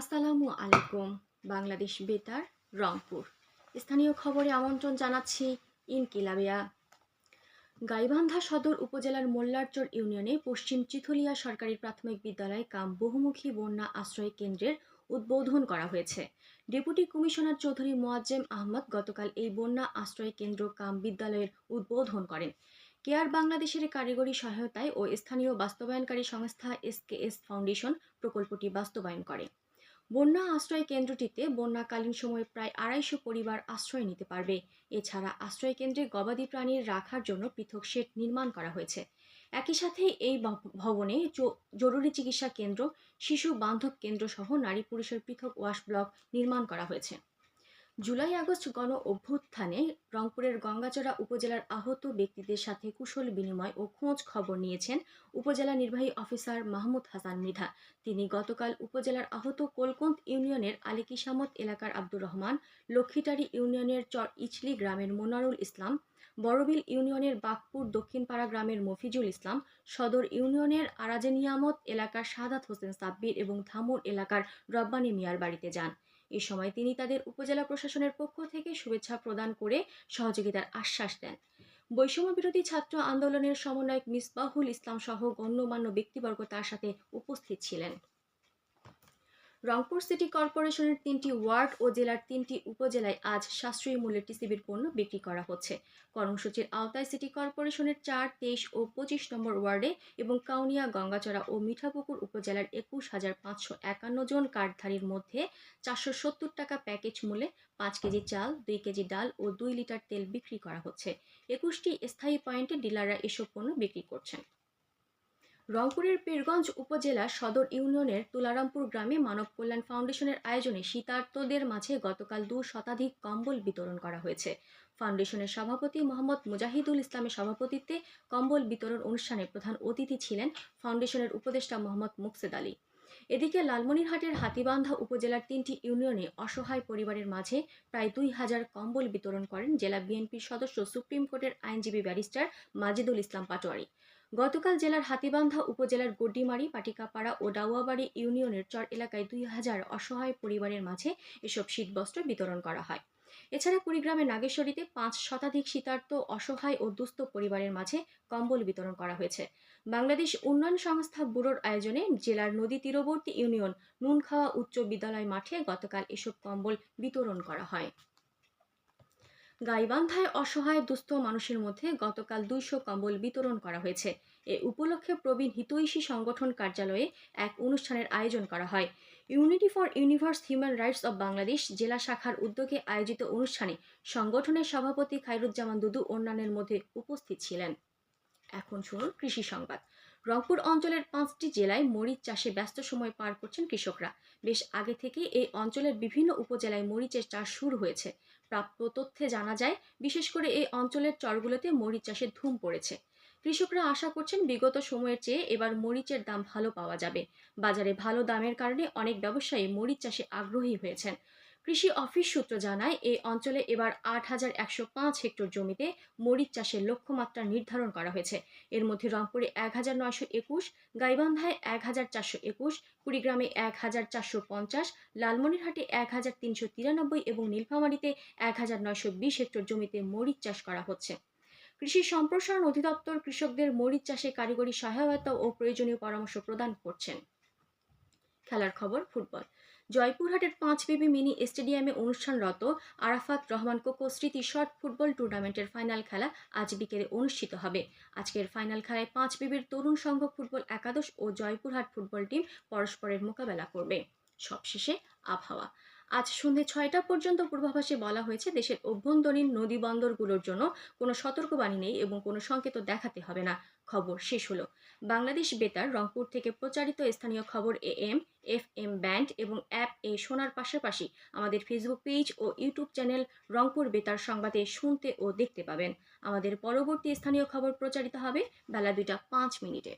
আসসালামু আলাইকুম, বাংলাদেশ বেতার, রংপুর। স্থানীয় খবরে আমন্ত্রণ জানাচ্ছি ইনকিলাবিয়া। গাইবান্ধা সদর উপজেলার মোল্লারচর ইউনিয়নে পশ্চিম চিথলিয়া সরকারি প্রাথমিক বিদ্যালয় কাম বহুমুখী বন্যা আশ্রয় কেন্দ্রের উদ্বোধন করা হয়েছে। ডেপুটি কমিশনার চৌধুরী মোয়াজ্জেম আহমদ গতকাল এই বন্যা আশ্রয় কেন্দ্র কাম বিদ্যালয়ের উদ্বোধন করেন। কেয়ার বাংলাদেশের কারিগরি সহায়তায় ও স্থানীয় বাস্তবায়নকারী সংস্থা এসকেএস ফাউন্ডেশন প্রকল্পটি বাস্তবায়ন করে। বন্যা আশ্রয় কেন্দ্রটিতে বন্যাকালীন সময়ে প্রায় আড়াইশো পরিবার আশ্রয় নিতে পারবে। এছাড়া আশ্রয় কেন্দ্রে গবাদি প্রাণীর রাখার জন্য পৃথক শেড নির্মাণ করা হয়েছে। একই সাথে এই ভবনে জরুরি চিকিৎসা কেন্দ্র, শিশু বান্ধব কেন্দ্র সহ নারী পুরুষের পৃথক ওয়াশ ব্লক নির্মাণ করা হয়েছে। জুলাই আগস্ট গণ অভ্যুত্থানে রংপুরের গঙ্গাচড়া উপজেলার আহত ব্যক্তিদের সাথে কুশল বিনিময় ও খোঁজ খবর নিয়েছেন উপজেলা নির্বাহী অফিসার মাহমুদ হাসান মৃধা। তিনি গতকাল উপজেলার আহত কোলকন্ত ইউনিয়নের আলিকিসামত এলাকার আব্দুর রহমান লক্ষ্মীটারি ইউনিয়নের চর ইচলি গ্রামের মোনারুল ইসলাম, বড়বিল ইউনিয়নের বাগপুর দক্ষিণপাড়া গ্রামের মফিজুল ইসলাম, সদর ইউনিয়নের আরাজেনিয়ামত এলাকার সাদাত হোসেন সাব্বির এবং ধামুর এলাকার রব্বানী মিয়ার বাড়িতে যান। এ সময় তিনি তাদের উপজেলা প্রশাসনের পক্ষ থেকে শুভেচ্ছা প্রদান করে সহযোগিতার আশ্বাস দেন। বৈষম্য বিরোধী ছাত্র আন্দোলনের সমন্বয়ক মিসবাহুল ইসলাম সহ গণ্যমান্য ব্যক্তিবর্গ তার সাথে উপস্থিত ছিলেন। রংপুর সিটি কর্পোরেশনের তিনটি ওয়ার্ড ও জেলার তিনটি উপজেলায় আজ সাশ্রয়ী মূল্যে টিসিবির পণ্য বিক্রি করা হচ্ছে। কর্মসূচির আওতায় সিটি কর্পোরেশনের চার, তেইশ ও পঁচিশ নম্বর ওয়ার্ডে এবং কাউনিয়া, গঙ্গাচড়া ও মিঠাপুকুর উপজেলার একুশ হাজার পাঁচশো একান্ন জন কার্ডধারীর মধ্যে চারশো সত্তর টাকা প্যাকেজ মূল্যে পাঁচ কেজি চাল, দুই কেজি ডাল ও দুই লিটার তেল বিক্রি করা হচ্ছে। একুশটি স্থায়ী পয়েন্টে ডিলাররা এসব পণ্য বিক্রি করছেন। রংপুরের পীরগঞ্জ উপজেলা সদর ইউনিয়নের তুলারামপুর গ্রামে মানব কল্যাণ ফাউন্ডেশনের আয়োজনে শীতার্তদের মাঝে গতকাল দু শতাধিক কম্বল বিতরণ করা হয়েছে। ফাউন্ডেশনের সভাপতি মোহাম্মদ মুজাহিদুল ইসলামের সভাপতিত্বে কম্বল বিতরণ অনুষ্ঠানে প্রধান অতিথি ছিলেন ফাউন্ডেশনের উপদেষ্টা মোহাম্মদ মুকসেদ আলী। এদিকে লালমনিরহাটের হাতিবান্ধা উপজেলার তিনটি ইউনিয়নে অসহায় পরিবারের মাঝে প্রায় দুই হাজার কম্বল বিতরণ করেন জেলা বিএনপির সদস্য সুপ্রিম কোর্টের আইনজীবী ব্যারিস্টার মাজিদুল ইসলাম পাটোয়ারি। গতকাল জেলার হাতিবান্ধা উপজেলার গড্ডিমারি, পাটিকাপাড়া ও ডাউয়াবাড়ি ইউনিয়নের চর এলাকায় দুই হাজার অসহায় পরিবারের মাঝে এসব শীতবস্ত্র বিতরণ করা হয়। এছাড়া কুড়িগ্রামের নাগেশ্বরীতে পাঁচ শতাধিক শীতার্ত অসহায় ও দুস্থ পরিবারের মাঝে কম্বল বিতরণ করা হয়েছে। বাংলাদেশ উন্নয়ন সংস্থা ব্যুরোর আয়োজনে জেলার নদী তীরবর্তী ইউনিয়ন নুনখাওয়া উচ্চ বিদ্যালয় মাঠে গতকাল এসব কম্বল বিতরণ করা হয়। গাইবান্ধায় অসহায় দুস্থ মানুষের মধ্যে গতকাল দুইশো কম্বল বিতরণ করা হয়েছে। এ উপলক্ষে প্রবীণ হিতৈষী সংগঠন কার্যালয়ে এক অনুষ্ঠানের আয়োজন করা হয়। Unity for universe human rights of Bangladesh জেলা শাখার উদ্যোগে আয়োজিত অনুষ্ঠানে সংগঠনের সভাপতি খায়রুজ্জামান দুদু অন্যান্যের মধ্যে উপস্থিত ছিলেন। এখন শুনুন কৃষি সংবাদ। রংপুর অঞ্চলের পাঁচটি জেলায় মরিচ চাষে ব্যস্ত সময় পার করছেন কৃষকরা। বেশ আগে থেকে এই অঞ্চলের বিভিন্ন উপজেলায় মরিচের চাষ শুরু হয়েছে। প্রাপ্ত তথ্যে জানা যায়, বিশেষ করে এই অঞ্চলের চরগুলোতে মরিচ চাষে ধুম পড়েছে। কৃষকরা আশা করছেন বিগত সময়ের চেয়ে এবার মরিচের দাম ভালো পাওয়া যাবে। বাজারে ভালো দামের কারণে অনেক ব্যবসায়ী মরিচ চাষে আগ্রহী হয়েছেন। কৃষি অফিস সূত্র জানায়, এই অঞ্চলে এবার আট হাজার একশো পাঁচ হেক্টর জমিতে মরিচ চাষের লক্ষ্যমাত্রা নির্ধারণ করা হয়েছে। এর মধ্যে রংপুরে এক হাজার নয়শো একুশ, গাইবান্ধায় এক হাজার চারশো একুশ, কুড়িগ্রামে এক হাজার চারশো পঞ্চাশ, লালমনিরহাটে এক হাজার তিনশো তিরানব্বই এবং নীলফামারীতে এক হাজার নয়শো বিশ হেক্টর জমিতে মরিচ চাষ করা হচ্ছে। কৃষি সম্প্রসারণ অধিদপ্তর কৃষকদের মরিচ চাষে কারিগরি সহায়তা ও প্রয়োজনীয় পরামর্শ প্রদান করছেন। খেলার খবর, ফুটবল। জয়পুরহাটের পাঁচ বিবি মিনি স্টেডিয়ামে অনুষ্ঠানরত আরাফাত রহমান কোকো স্মৃতি শর্ট ফুটবল টুর্নামেন্টের ফাইনাল খেলা আজ বিকেলে অনুষ্ঠিত হবে। আজকের ফাইনাল খেলায় পাঁচ বিবির তরুণ সংঘ ফুটবল একাদশ ও জয়পুরহাট ফুটবল টিম পরস্পরের মোকাবেলা করবে। সবশেষে আবহাওয়া। আজ সন্ধে ছয়টা পর্যন্ত পূর্বাভাসে বলা হয়েছে, দেশের অভ্যন্তরীণ নদী বন্দরগুলোর জন্য কোনো সতর্কবাণী নেই এবং কোনো সংকেত দেখাতে হবে না। খবর শেষ হলো। বাংলাদেশ বেতার, রংপুর থেকে প্রচারিত স্থানীয় খবর A M F M band এবং অ্যাপ এ শোনার পাশাপাশি আমাদের ফেসবুক পেজ ও ইউটিউব চ্যানেল রংপুর বেতার সংবাদে শুনতে ও দেখতে পাবেন। আমাদের পরবর্তী স্থানীয় খবর প্রচারিত হবে বেলা দুইটা পাঁচ মিনিটে।